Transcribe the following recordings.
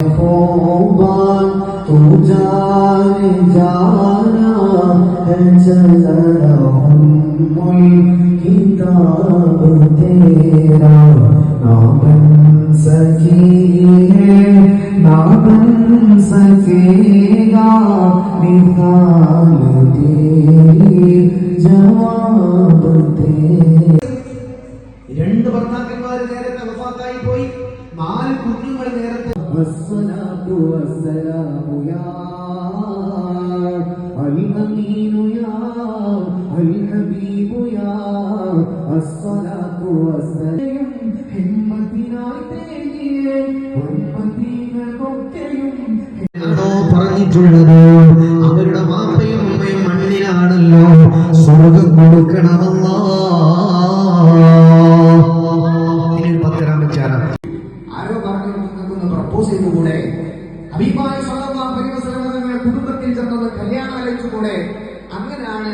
خوبان تو جاری جانا ہے چل ہم کتاب تیرا نہ بن سکی ہے نہ بن سکے گا مثال تیری جواب تیرا والسلام يا الأمين يا الحبيب يا الصلاة والسلام ഹിമ്മത്തിനായി തേങ്ങിയേ ഉമ്മത്തിനൊക്കെയും ആണോ പറഞ്ഞിട്ടുള്ളത് അവരുടെ വാപ്പയും ഉമ്മയും മണ്ണിലാണല്ലോ സ്വർഗം കൊടുക്കണമല്ലോ ഇതിനൊരു പത്തരാം വിചാരം ആരോ പറഞ്ഞു നിങ്ങൾക്കൊന്ന് പ്രപ്പോസ് ചെയ്തുകൂടെ അഭിപ്രായ ആലോചിച്ചുകൂടെ അങ്ങനെയാണ്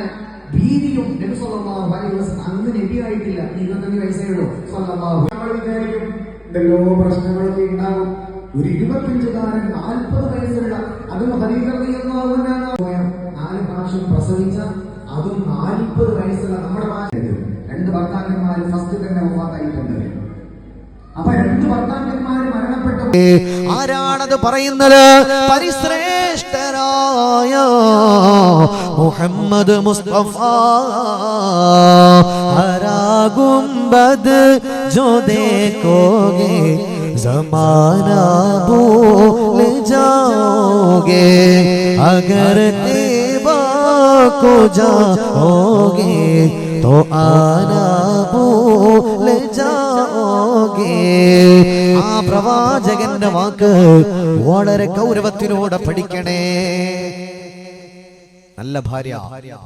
ഭീതിയും നബി സല്ലല്ലാഹു അലൈഹി വസല്ലം അന്ന് നബിയായിട്ടില്ല. ഇരുപത്തഞ്ച് വയസ്സേ ഉള്ളൂ. സ്വല്ലല്ലാഹു നമ്മൾ വിചാരിക്കും എന്തെല്ലോ പ്രശ്നങ്ങളൊക്കെ ഉണ്ടാകും ഒരു ഇരുപത്തഞ്ചുകാരൻ നാൽപ്പത് വയസ്സുള്ള അതും പോയ നാല് പ്രാവശ്യം പ്രസവിച്ച അതും നാൽപ്പത് വയസ്സുള്ള നമ്മുടെ. രണ്ട് ഭർത്താക്കന്മാർ ഫസ്റ്റ് തന്നെ ഒപ്പാത്തായിട്ടുണ്ട് അപ്പൊ രണ്ട് ഭർത്താക്കന്മാര് മരണപ്പെട്ടു. ആരാണത് പറയുന്നത്? പരിശ്രേഷ്ഠരായ മുഹമ്മദ് മുസ്തഫ ഹരാ ഗുംബദ് जो देखोगे जमाना भूल जाओगे अगर तेबा को जाओगे तो आना भूल जाओगे ആ പ്രവാചകന്റെ വാക്ക് വളരെ ഗൗരവത്തിലൂടെ പഠിക്കണേ. നല്ല ഭാര്യ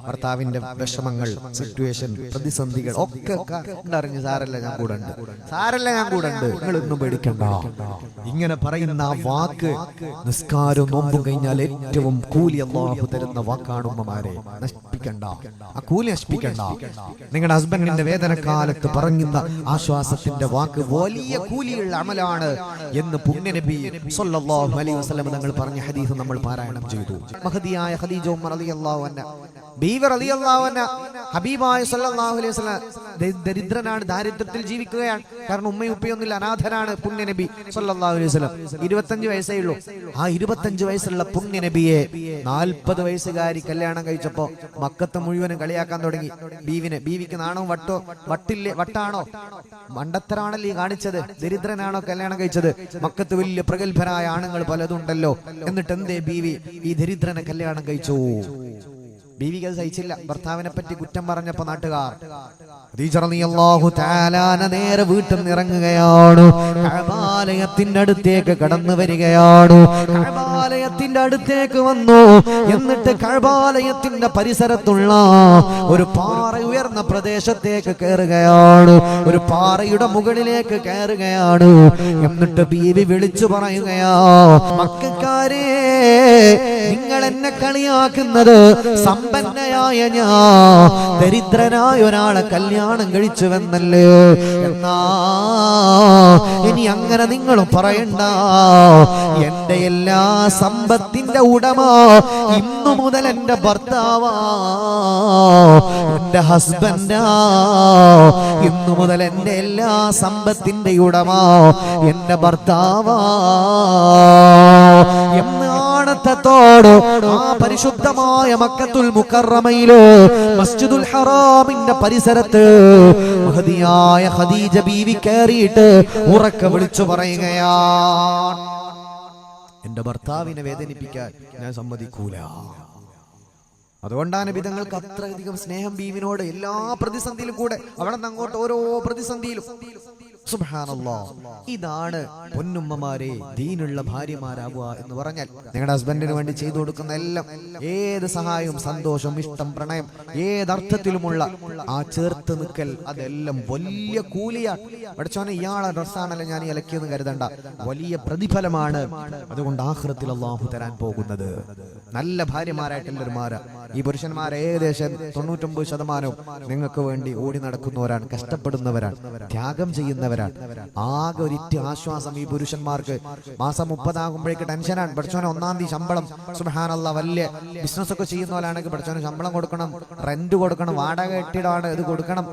ഭർത്താവിന്റെ വിഷമങ്ങൾ സിറ്റുവേഷൻ പ്രതിസന്ധികൾ ഒക്കെ അറിഞ്ഞ് സാരല്ല ഞാൻ കൂടെ സാരല്ല ഞാൻ കൂടെ ഉണ്ട് നിങ്ങളൊന്നും പേടിക്കണ്ട. ഇങ്ങനെ പറയുന്ന ആ വാക്ക് നിസ്കാരം നോമ്പും കഴിഞ്ഞാൽ ഏറ്റവും കൂലി അള്ളാഹു തരുന്ന വാക്കാണ് ഉമ്മമാരെ. നശിപ്പിക്കണ്ട. ആ കൂലി നശിപ്പിക്കണ്ട. നിങ്ങളുടെ ഹസ്ബൻഡിന്റെ വേദനക്കാലത്ത് പറയുന്ന ആശ്വാസത്തിന്റെ വാക്ക് വലിയ കൂലിയുള്ള അമലാണ് എന്ന് പുണ്യനബി സല്ലല്ലാഹു അലൈഹി വസല്ലം തങ്ങൾ പറഞ്ഞ ഹദീസ് നമ്മൾ പാരായണം ചെയ്തു. മഹദിയായ ഖദീജ ഉമ്മർ റളിയല്ലാഹു അൻഹ ബീവി അലി അള്ളാഹുന ഹബീബായ സല്ലല്ലാഹു അലൈഹി വസല്ലം ദരിദ്രനാണ് ദാരിദ്ര്യത്തിൽ ജീവിക്കുകയാണ്. കാരണം ഉമ്മയും ഉപ്പയൊന്നുമില്ല അനാഥനാണ് പുണ്യനബി സല്ലാഹു അലൈഹി വസല്ലം. ഇരുപത്തഞ്ച് വയസ്സേ ഉള്ളൂ. ആ ഇരുപത്തഞ്ച് വയസ്സുള്ള പുണ്യനബിയെ നാൽപ്പത് വയസ്സുകാരി കല്യാണം കഴിച്ചപ്പോ മക്കത്തെ മുഴുവനും കളിയാക്കാൻ തുടങ്ങി. ബീവിനെ ബീവിക്ക് നാണവും വട്ടോ? വട്ടില്ലേ വട്ടാണോ? മണ്ടത്തരാണല്ലേ കാണിച്ചത്. ദരിദ്രനാണോ കല്യാണം കഴിച്ചത്? മക്കത്ത് വലിയ പ്രഗത്ഭരായ ആണുങ്ങൾ പലതുണ്ടല്ലോ. എന്നിട്ട് എന്തേ ബീവി? ഈ ദരിദ്രനെ കല്യാണം കഴിച്ചു. ബീവിക്ക് അത് സഹിച്ചില്ല. ഭർത്താവിനെ പറ്റി കുറ്റം പറഞ്ഞപ്പോ നാട്ടുകാർ. നേരെ വീട്ടിൽ നിന്ന് ഇറങ്ങുകയാണ്. അടുത്തേക്ക് കടന്നു വരികയാണ്. കഅബാലയത്തിന്റെ അടുത്തേക്ക് വന്നു. എന്നിട്ട് കഴബാലയത്തിന്റെ പരിസരത്തുള്ള ഒരു പാറ ഉയർന്ന പ്രദേശത്തേക്ക് കയറുകയാണ്. ഒരു പാറയുടെ മുകളിലേക്ക് കയറുകയാണ്. എന്നിട്ട് ബീവി വിളിച്ചു പറയുകയാ മക്കാരെ നിങ്ങൾ എന്നെ കളിയാക്കുന്നത് സമ്പന്നയായ ഞാ ദരിദ്രനായ ഒരാളെ കല്യാണം കഴിച്ചുവെന്നല്ലേ? എന്നാ ഇനി അങ്ങനെ നിങ്ങൾ പറയണ്ട. എന്റെ എല്ലാ സമ്പത്തിന്റെ ഉടമ ഇന്നു മുതൽ എന്റെ ഭർത്താവാ. എന്റെ ഹസ്ബൻഡാ. ഇന്നു മുതൽ എന്റെ എല്ലാ സമ്പത്തിന്റെ ഉടമ എന്റെ ഭർത്താവാ. എന്ന് ആണത്തത്തോട് ആ പരിശുദ്ധമായ മക്കത്തുൽ മുക്കറമയിൽ മസ്ജിദുൽ ഹറാമിന്റെ പരിസരത്ത് മഹതിയായ ഖദീജ ബീവി കയറിയിട്ട് ഉറക്ക വിളിച്ചു പറയുകയാണ്. എന്റെ ഭർത്താവിനെ വേദനിപ്പിക്കാൻ ഞാൻ സമ്മതിക്കൂല. അതുകൊണ്ടാണ് വിധങ്ങൾക്ക് അത്രയധികം സ്നേഹം ബീവിനോട് എല്ലാ പ്രതിസന്ധിയിലും കൂടെ അവിടെ നിന്ന് അങ്ങോട്ട് ഓരോ പ്രതിസന്ധിയിലും. ഇതാണ് പൊന്നുമ്മമാരെ ദീനുള്ള ഭാര്യമാരാകുക എന്ന് പറഞ്ഞാൽ നിങ്ങളുടെ ഹസ്ബൻഡിന് വേണ്ടി ചെയ്തു കൊടുക്കുന്ന എല്ലാം ഏത് സഹായവും സന്തോഷം ഇഷ്ടം പ്രണയം ഏതർത്ഥത്തിലുമുള്ള ആ ചേർത്ത് നിൽക്കൽ അതെല്ലാം വലിയ കൂലിയാണ്. പഠിച്ചോനെ ഇയാളെ ഡ്രസ്സാണല്ലോ ഞാൻ ഇലക്കിയെന്ന് കരുതണ്ട. വലിയ പ്രതിഫലമാണ് അതുകൊണ്ട് ആഹൃത്തിൽ അള്ളാഹു തരാൻ പോകുന്നത്. നല്ല ഭാര്യമാരായിട്ട് എല്ലാവരും മാറാ ഈ പുരുഷന്മാർ ഏകദേശം തൊണ്ണൂറ്റൊമ്പത് ശതമാനവും നിങ്ങൾക്ക് വേണ്ടി ഓടി നടക്കുന്നവരാണ് കഷ്ടപ്പെടുന്നവരാണ് ത്യാഗം ചെയ്യുന്നവരാണ്. ആകെ ഒരിറ്റ് ആശ്വാസം ഈ പുരുഷന്മാർക്ക്. മാസം മുപ്പതാകുമ്പോഴേക്ക് ടെൻഷനാണ്. പഠിച്ചോനെ ഒന്നാം തീയതി ശമ്പളം. സുഹാനുള്ള വലിയ ബിസിനസ് ഒക്കെ ചെയ്യുന്നവരാണെങ്കിൽ പഠിച്ചോനെ ശമ്പളം കൊടുക്കണം റെന്റ് കൊടുക്കണം വാടക കെട്ടിടമാണ് ഇത് കൊടുക്കണം.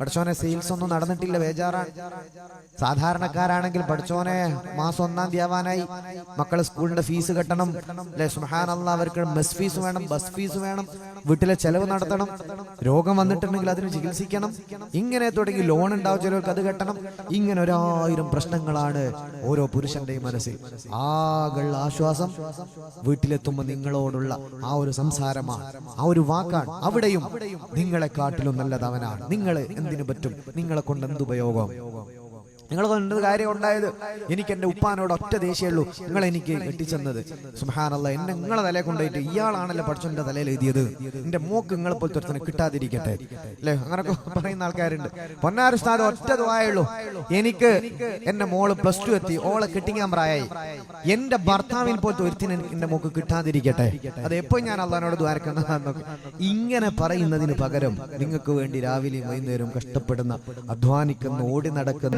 പഠിച്ചോനെ സെയിൽസ് ഒന്നും നടന്നിട്ടില്ല ബേജാറാണ്. സാധാരണക്കാരാണെങ്കിൽ പഠിച്ചോനെ മാസം ഒന്നാം തീയതി ആവാനായി. മക്കളെ സ്കൂളിന്റെ ഫീസ് കെട്ടണം. അല്ലെ? സുഹാനല്ല അവർക്ക് ബസ് ഫീസ് വേണം ബസ് ഫീസ് വേണം വീട്ടിലെ ചെലവ് നടത്തണം രോഗം വന്നിട്ടുണ്ടെങ്കിൽ അതിന് ചികിത്സിക്കണം. ഇങ്ങനെ തുടങ്ങി ലോൺ ഉണ്ടാവും ചിലർക്ക് അത് കെട്ടണം. ഇങ്ങനെ ഒരായിരം പ്രശ്നങ്ങളാണ് ഓരോ പുരുഷന്റെയും മനസ്സിൽ. ആകുള്ള ആശ്വാസം വീട്ടിലെത്തുമ്പോൾ നിങ്ങളോടുള്ള ആ ഒരു സംസാരമാണ് ആ ഒരു വാക്കാണ്. അവിടെയും നിങ്ങളെ കാട്ടിലും നല്ലത് അവനാണ് നിങ്ങൾ എന്തിനു പറ്റും? നിങ്ങളെ കൊണ്ട് എന്തുപയോഗം? നിങ്ങൾ കൊണ്ട് കാര്യം ഉണ്ടായത്? എനിക്ക് എന്റെ ഉപ്പാനോട് ഒറ്റ ദേഷ്യമുള്ളൂ നിങ്ങൾ എനിക്ക് കെട്ടിച്ചെന്നത് സുഹാനല്ല എന്നെ നിങ്ങളെ തലയെ കൊണ്ടുപോയിട്ട് ഇയാളാണല്ലോ പഠിച്ചോന്റെ തലയിൽ എഴുതിയത്. എന്റെ മൂക്ക് നിങ്ങളെ പോലത്തെ ഒരുത്തനെ കിട്ടാതിരിക്കട്ടെ. അല്ലെ? അങ്ങനൊക്കെ പറയുന്ന ആൾക്കാരുണ്ട്. പൊന്നാര സ്ഥാനം ഒറ്റ ദ്വായുള്ളൂ എനിക്ക് എന്റെ മോൾ പ്ലസ് ടു എത്തി. ഓളെ കെട്ടിക്കാൻ പ്രായമായി എന്റെ ഭർത്താവിൽ പോലത്തെ ഒരുത്തിന് എന്റെ മോക്ക് കിട്ടാതിരിക്കട്ടെ. അത് എപ്പോ ഞാൻ അള്ളഹാനോട് ദ്വാരക്കുന്ന ഇങ്ങനെ പറയുന്നതിന് പകരം നിങ്ങൾക്ക് വേണ്ടി രാവിലെയും വൈകുന്നേരവും കഷ്ടപ്പെടുന്ന അധ്വാനിക്കുന്ന ഓടി നടക്കുന്ന